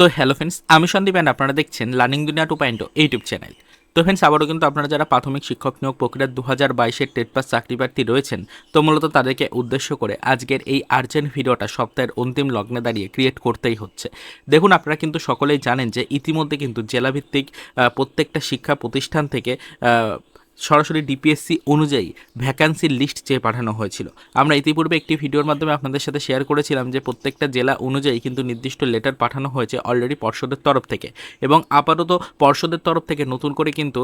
তো hello friends আমি Sandeep and আপনারা দেখছেন learning Duniya two point YouTube channel তো ফ্রেন্ডস আবারও কিন্তু আপনারা যারা প্রাথমিক শিক্ষক নিয়োগ প্রক্রিয়ার দু হাজার বাইশের টেট পাস চাকরি প্রার্থী রয়েছেন, তো মূলত তাদেরকে উদ্দেশ্য করে আজকের এই আর্জেন্ট ভিডিওটা সপ্তাহের অন্তিম লগ্নে দাঁড়িয়ে ক্রিয়েট করতেই হচ্ছে। দেখুন, আপনারা কিন্তু সকলেই জানেন যে ইতিমধ্যে কিন্তু জেলাভিত্তিক প্রত্যেকটা শিক্ষা প্রতিষ্ঠান থেকে সরাসরি ডিপিএসসি অনুযায়ী ভ্যাকান্সির লিস্ট চেয়ে পাঠানো হয়েছিল। আমরা ইতিপূর্বে একটি ভিডিওর মাধ্যমে আপনাদের সাথে শেয়ার করেছিলাম যে প্রত্যেকটা জেলা অনুযায়ী কিন্তু নির্দিষ্ট লেটার পাঠানো হয়েছে অলরেডি পর্ষদের তরফ থেকে। এবং আপাতত পর্ষদের তরফ থেকে নতুন করে কিন্তু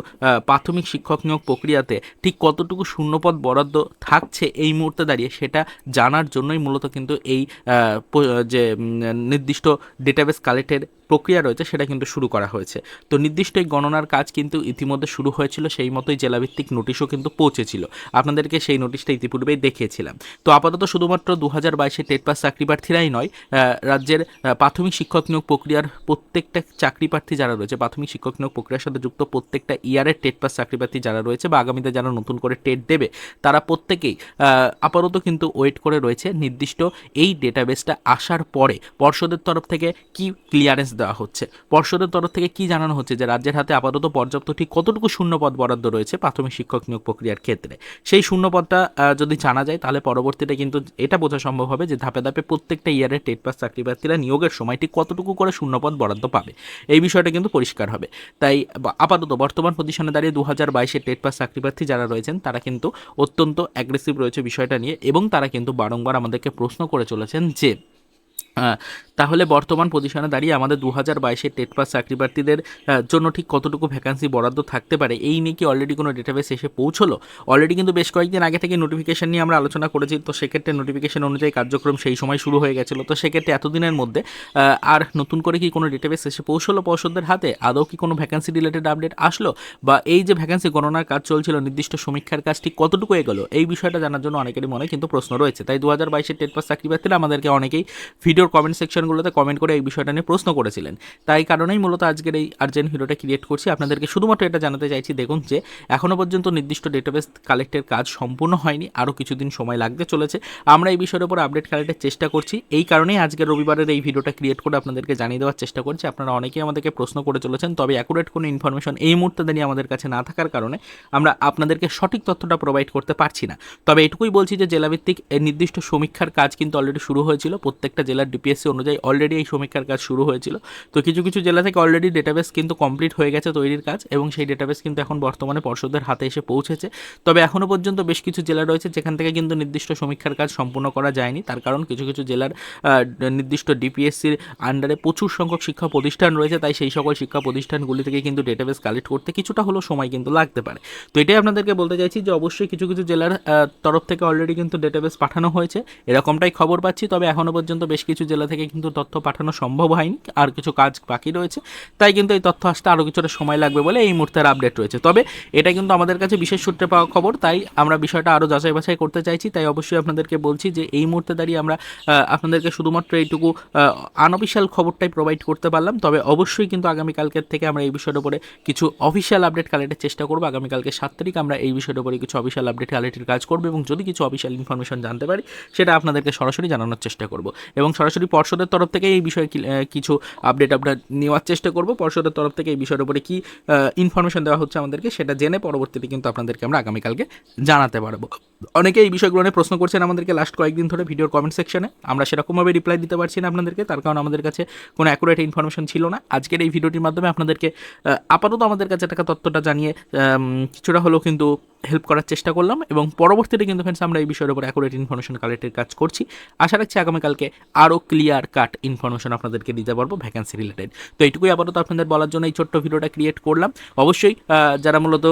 প্রাথমিক শিক্ষক নিয়োগ প্রক্রিয়াতে ঠিক কতটুকু শূন্যপদ বরাদ্দ থাকছে এই মুহূর্তে দাঁড়িয়ে সেটা জানার জন্যই মূলত কিন্তু এই যে নির্দিষ্ট ডেটাবেস কালেক্টের প্রক্রিয়া রয়েছে সেটা কিন্তু শুরু করা হয়েছে। তো নির্দিষ্ট এই গণনার কাজ কিন্তু ইতিমধ্যে শুরু হয়েছিল, সেই মতোই জেলাভিত্তিক নোটিশও কিন্তু পৌঁছেছিল। আপনাদেরকে সেই নোটিশটা ইতিপূর্বেই দেখিয়েছিলাম। তো আপাতত শুধুমাত্র দু হাজার বাইশে টেট পাস চাকরি প্রার্থীরাই নয় রাজ্যের প্রাথমিক শিক্ষক নিয়োগ প্রক্রিয়ার প্রত্যেকটা চাকরি প্রার্থী যারা রয়েছে, প্রাথমিক শিক্ষক নিয়োগ প্রক্রিয়ার সাথে যুক্ত প্রত্যেকটা ইয়ারের টেট পাস চাকরি প্রার্থী যারা রয়েছে বা আগামীতে যারা নতুন করে টেট দেবে, তারা প্রত্যেকেই আপাতত কিন্তু ওয়েট করে রয়েছে নির্দিষ্ট এই ডেটাবেসটা আসার পরে পর্ষদের তরফ থেকে কি ক্লিয়ারেন্স দেওয়া হচ্ছে। পর্ষদের তরফ থেকে কি জানানো হচ্ছে যে রাজ্যের হাতে আপাতত পর্যাপ্ত ঠিক কতটুকু শূন্য শূন্যপদ বরাদ্দ রয়েছে প্রাথমিক শিক্ষক নিয়োগ প্রক্রিয়ার ক্ষেত্রে। সেই শূন্যপদটা যদি জানা যায়, তাহলে পরবর্তীতে কিন্তু এটা বোঝা সম্ভব হবে যে ধাপে ধাপে প্রত্যেকটা ইয়ারের টেট পাস চাকরি প্রার্থীরা নিয়োগের সময়টি কতটুকু করে শূন্যপদ বরাদ্দ পাবে। এই বিষয়টা কিন্তু পরিষ্কার হবে। তাই আপাতত বর্তমান পজিশনে দাঁড়িয়ে দু হাজার বাইশের টেট পাস চাকরি প্রার্থী যারা রয়েছেন, তারা কিন্তু অত্যন্ত অ্যাগ্রেসিভ রয়েছে বিষয়টা নিয়ে এবং তারা কিন্তু বারংবার আমাদেরকে প্রশ্ন করে চলেছেন যে তাহলে বর্তমান পজিশনে দাঁড়িয়ে আমাদের দু হাজার বাইশের টেট পাস চাকরি প্রার্থীদের জন্য ঠিক কতটুকু ভ্যাকান্সি বরাদ্দ থাকতে পারে, এই নিয়ে কি অলরেডি কোনো ডেটাবেস এসে পৌঁছলো? অলরেডি কিন্তু বেশ কয়েকদিন আগে থেকে নোটিফিকেশন নিয়ে আমরা আলোচনা করেছি, তো সেক্ষেত্রে নোটিফিকেশন অনুযায়ী কার্যক্রম সেই সময় শুরু হয়ে গেছিল। তো সেক্ষেত্রে এতদিনের মধ্যে আর নতুন করে কি কোনো ডেটাবেস এসে পৌঁছলো পর্ষদের হাতে? আদৌ কি কোনো ভ্যাকান্সি রিলেটেড আপডেট আসলো? বা এই যে ভ্যাকান্সি গণনার কাজ চলছিল, নির্দিষ্ট সমীক্ষার কাজ ঠিক কতটুকু এগোলো? এই বিষয়টা জানার জন্য অনেকেরই মনে কিন্তু প্রশ্ন রয়েছে। তাই দু হাজার বাইশের টেট পাস চাকরি প্রার্থীরা আমাদেরকে অনেকেই ভিডিওর কমেন্ট সেকশনগুলোতে কমেন্ট করে এই বিষয়টা নিয়ে প্রশ্ন করেছিলেন। তাই কারণেই মূলত আজকের এই আর্জেন্ট ভিডিওটা ক্রিয়েট করছি। আপনাদেরকে শুধুমাত্র এটা জানাতে চাইছি, দেখুন যে এখনও পর্যন্ত নির্দিষ্ট ডেটাবেস কালেক্টের কাজ সম্পূর্ণ হয়নি, আরও কিছুদিন সময় লাগতে চলেছে। আমরা এই বিষয়ের উপর আপডেট কালেক্টের চেষ্টা করছি। এই কারণেই আজকের রবিবারের এই ভিডিওটা ক্রিয়েট করে আপনাদেরকে জানিয়ে দেওয়ার চেষ্টা করছি। আপনারা অনেকেই আমাদেরকে প্রশ্ন করে চলেছেন, তবে অ্যাকুরেট কোনো ইনফরমেশন এই মুহূর্তে দাঁড়িয়ে আমাদের কাছে না থাকার কারণে আমরা আপনাদেরকে সঠিক তথ্যটা প্রোভাইড করতে পারছি না। তবে এটুকুই বলছি যে জেলাভিত্তিক নির্দিষ্ট সমীক্ষার কাজ কিন্তু অলরেডি শুরু হয়েছিল। প্রত্যেকটা জেলার ডিপিএসসি অনুযায়ী অলরেডি এই সমীক্ষার কাজ শুরু হয়েছিল। তো কিছু কিছু জেলা থেকে অলরেডি ডেটাবেস কিন্তু কমপ্লিট হয়ে গেছে তৈরির কাজ এবং সেই ডেটাবেস কিন্তু এখন বর্তমানে পর্ষদের হাতে এসে পৌঁছেছে। তবে এখনও পর্যন্ত বেশ কিছু জেলা রয়েছে যেখান থেকে কিন্তু নির্দিষ্ট সমীক্ষার কাজ সম্পূর্ণ করা যায়নি। তার কারণ কিছু কিছু জেলার নির্দিষ্ট ডিপিএসসির আন্ডারে প্রচুর সংখ্যক শিক্ষা প্রতিষ্ঠান রয়েছে, তাই সেই সকল শিক্ষা প্রতিষ্ঠানগুলি থেকে কিন্তু ডেটাবেস কালেক্ট করতে কিছুটা হলেও সময় কিন্তু লাগতে পারে। তো এটাই আপনাদেরকে বলতে চাইছি যে অবশ্যই কিছু কিছু জেলার তরফ থেকে অলরেডি কিন্তু ডেটাবেস পাঠানো হয়েছে। এরকমটাই খবর পাচ্ছি, তবে এখনও পর্যন্ত বেশ কিছু জেলা থেকে কিন্তু তথ্য পাঠানো সম্ভব হয়নি, আর কিছু কাজ বাকি রয়েছে। তাই কিন্তু এই তথ্য আসতে আরও কিছুটা সময় লাগবে বলে এই মুহূর্তের আপডেট রয়েছে। তবে এটা কিন্তু আমাদের কাছে বিশেষ সূত্রে পাওয়া খবর, তাই আমরা বিষয়টা আরও যাচাই বাছাই করতে চাইছি। তাই অবশ্যই আপনাদেরকে বলছি যে এই মুহূর্তে দাঁড়িয়ে আমরা আপনাদেরকে শুধুমাত্র এইটুকু আনঅফিসিয়াল খবরটাই প্রোভাইড করতে পারলাম। তবে অবশ্যই কিন্তু আগামীকালকের থেকে আমরা এই বিষয়ের উপরে কিছু অফিসিয়াল আপডেট কালেক্টের চেষ্টা করব। আগামীকালকে সাত তারিখ আমরা এই বিষয়ের উপরে কিছু অফিসিয়াল আপডেট কালেক্টের কাজ করব এবং যদি কিছু অফিসিয়াল ইনফরমেশন জানতে পারি, সেটা আপনাদেরকে সরাসরি জানানোর চেষ্টা করব। এবং সরাসরি পর্ষদের তরফ থেকে এই বিষয়ে কিছু আপডেট আমরা নেওয়ার চেষ্টা করব। পর্ষদের তরফ থেকে এই বিষয়ের উপরে কী ইনফরমেশন দেওয়া হচ্ছে আমাদেরকে সেটা জেনে পরবর্তীতে কিন্তু আপনাদেরকে আমরা আগামীকালকে জানাতে পারব। অনেকে এই বিষয়গুলো নিয়ে প্রশ্ন করছেন আমাদেরকে লাস্ট কয়েকদিন ধরে ভিডিওর কমেন্ট সেকশনে আমরা সেরকমভাবে রিপ্লাই দিতে পারছি না আপনাদেরকে, তার কারণ আমাদের কাছে কোনো অ্যাকুরেট ইনফরমেশন ছিল না। আজকের এই ভিডিওটির মাধ্যমে আপনাদেরকে আপাতত আমাদের কাছে থাকা তথ্যটা জানিয়ে কিছুটা হলেও কিন্তু হেল্প করার চেষ্টা করলাম এবং পরবর্তীতে কিন্তু ফ্রেন্ডস আমরা এই বিষয়ের উপর অ্যাকুরেট ইনফরমেশন কালেক্টের কাজ করছি। আশা রাখছি আগামীকালকে আরও ক্লিয়ার কাট ইনফরমেশন আপনাদেরকে দিতে পারব ভ্যাকেন্সি রিলেটেড তো এইটুকুই আপাতত আপনাদের বলার জন্য এই ছোট্ট ভিডিওটা ক্রিয়েট করলাম। অবশ্যই যারা মূলত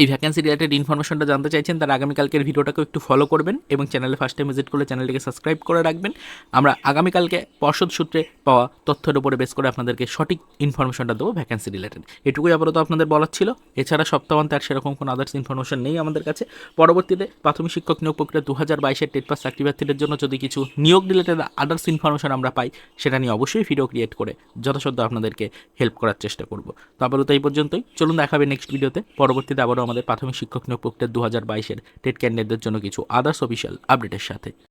এই ভ্যাকেন্সি রিলেটেড ইনফরমেশনটা জানতে চাইছেন, তারা আগামীকালকের ভিডিওটাকে একটু ফলো করবেন এবং চ্যানেলে ফার্স্ট টাইম ভিজিট করলে চ্যানেলটিকে সাবস্ক্রাইব করে রাখবেন। আমরা আগামীকালকে পর্ষদ সূত্রে পাওয়া তথ্যের উপরে বেস করে আপনাদেরকে সঠিক ইনফরমেশনটা দেবো ভ্যাকেন্সি রিলেটেড এটুকুই আপাতত আপনাদের বলার ছিল। এছাড়া সপ্তাহান্তে আর সেরকম কোনো আদার্স ইনফরমেশন নেই আমাদের কাছে। পরবর্তীতে প্রাথমিক শিক্ষক নিয়োগ প্রক্রিয়া দু হাজার বাইশের টেট পাস চাকরি প্রার্থীদের জন্য যদি কিছু নিয়োগ রিলেটেড আদার্স ইনফরমেশন আমরা পাই, সেটা নিয়ে অবশ্যই ভিডিও ক্রিয়েট করে যথাসাধ্য আপনাদেরকে হেল্প করার চেষ্টা করব। তো আপাতত এই পর্যন্তই। চলুন দেখাবে নেক্সট ভিডিওতে পরবর্তীতে আবারও আমাদের প্রাথমিক শিক্ষক নিয়োগ প্রক্রিয়া দু হাজার বাইশের টেট ক্যান্ডিডেটদের জন্য কিছু আদার্স অফিসিয়াল আপডেটের সাথে।